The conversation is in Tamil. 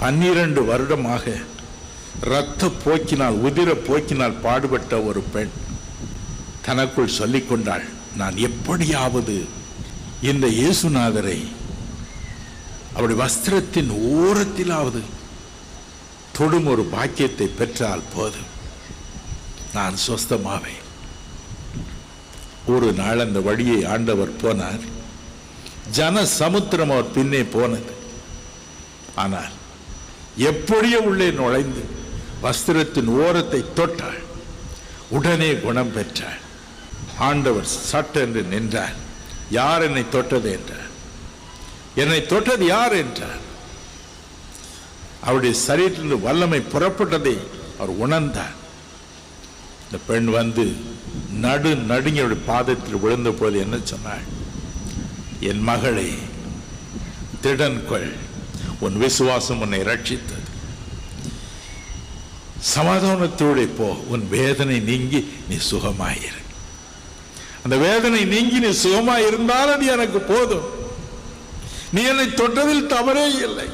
பன்னிரண்டு வருடமாக இரத்த போக்கினால் உதிர போக்கினால் பாடுபட்ட ஒரு பெண் தனக்குள் சொல்லிக்கொண்டாள் நான் எப்படியாவது இந்த இயேசுநாதரை அவருடைய வஸ்திரத்தின் ஓரத்திலாவது தொடும் ஒரு பாக்கியத்தை பெற்றால் போதும். நான் சொஸ்தமாவேன். ஒரு நாள் அந்த வழியை ஆண்டவர் போனார். ஜன சமுத்திரம் அவர் பின்னே போனது. ஆனால் எப்படியோ உள்ளே நுழைந்து வஸ்திரத்தின் ஓரத்தை தொட்டாள். உடனே குணம் பெற்றாள். ஆண்டவர் சட்டென்று நின்றார். யார் என்னை தொட்டது என்றார். என்னை தொட்டது யார் என்றார். அவருடைய சரீரத்திலிருந்து வல்லமை புறப்பட்டதை அவர் உணர்ந்தார். இந்த பெண் வந்து நடு நடுங்கி பாதத்தில் விழுந்த போது என்ன சொன்னாள்? என் மகளை திடன் கொள் உன் விசுவாசம் உன்னை ரட்சித்தது சமாதானத்தோடு போ உன் வேதனை நீங்கி நீ சுகமாயிரு. அந்த வேதனை நீங்கி நீ சுகமாயிருந்தால் அது எனக்கு போதும். நீ என்னை தொட்டதில் தவறே இல்லை.